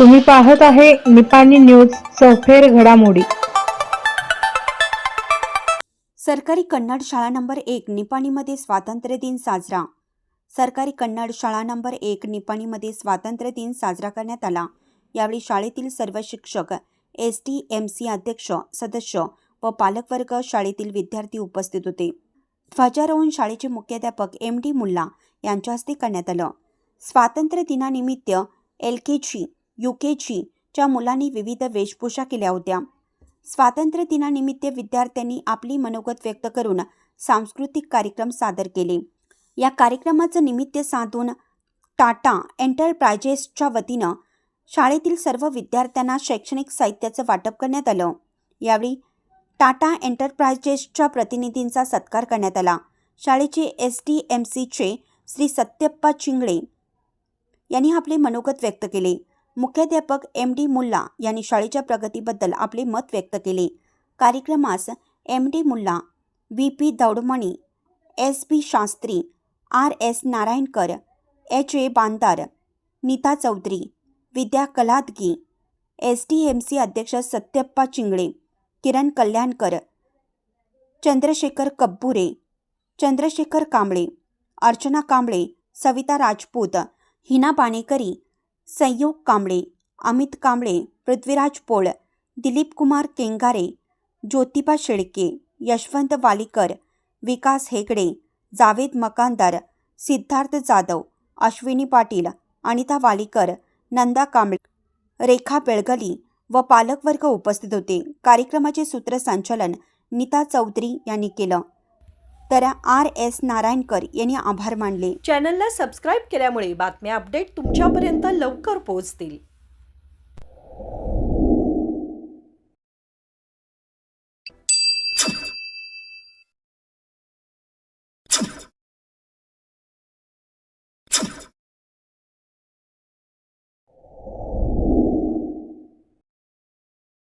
तुम्ही पाहत आहे निपाणी न्यूज सफेर घडामोडी. सरकारी कन्नड शाळा नंबर एक निपाणीमध्ये स्वातंत्र्य दिन साजरा. सरकारी कन्नड शाळा नंबर एक निपाणीमध्ये स्वातंत्र्य दिन साजरा करण्यात आला. यावेळी शाळेतील सर्व शिक्षक एस टी एम सी अध्यक्ष सदस्य व पालकवर्ग शाळेतील विद्यार्थी उपस्थित होते. ध्वजारोहण शाळेचे मुख्याध्यापक एम डी मुल्ला यांच्या हस्ते करण्यात आलं. स्वातंत्र्य दिनानिमित्त एल के जी यू के जीच्या मुलांनी विविध वेशभूषा केल्या होत्या. स्वातंत्र्य दिनानिमित्त विद्यार्थ्यांनी आपली मनोगत व्यक्त करून सांस्कृतिक कार्यक्रम सादर केले. या कार्यक्रमाचं निमित्त साधून टाटा एंटरप्रायजेसच्या वतीनं शाळेतील सर्व विद्यार्थ्यांना शैक्षणिक साहित्याचं वाटप करण्यात आलं. यावेळी टाटा एंटरप्रायजेसच्या प्रतिनिधींचा सत्कार करण्यात आला. शाळेचे एस टी एम सीचे श्री सत्यप्पा चिंगळे यांनी आपले मनोगत व्यक्त केले. मुख्याध्यापक एम डी मुल्ला यांनी शाळेच्या प्रगतीबद्दल आपले मत व्यक्त केले. कार्यक्रमास M D Mulla V P Daudmani S B Shastri R S Narayankar H A Bandar Nita Chaudhari Vidya Kaladagi S T M C अध्यक्ष सत्यप्पा चिंगळे किरण कल्याणकर चंद्रशेखर कब्बुरे चंद्रशेखर कांबळे अर्चना कांबळे सविता राजपूत हिना पाणेकरी संयोग कांबळे अमित कांबळे पृथ्वीराज पोळ दिलीप कुमार केंगारे ज्योतिबा शेळके यशवंत वालीकर विकास हेगडे जावेद मकानदार सिद्धार्थ जाधव अश्विनी पाटील अनिता वालीकर नंदा कांबळे रेखा बेळगली व पालकवर्ग उपस्थित होते. कार्यक्रमाचे सूत्रसंचालन नीता चौधरी यांनी केलं. तर आर एस नारायणकर यांनी आभार मानले. चॅनलला सबस्क्राईब केल्यामुळे बातम्या अपडेट तुमच्यापर्यंत लवकर पोहोचतील.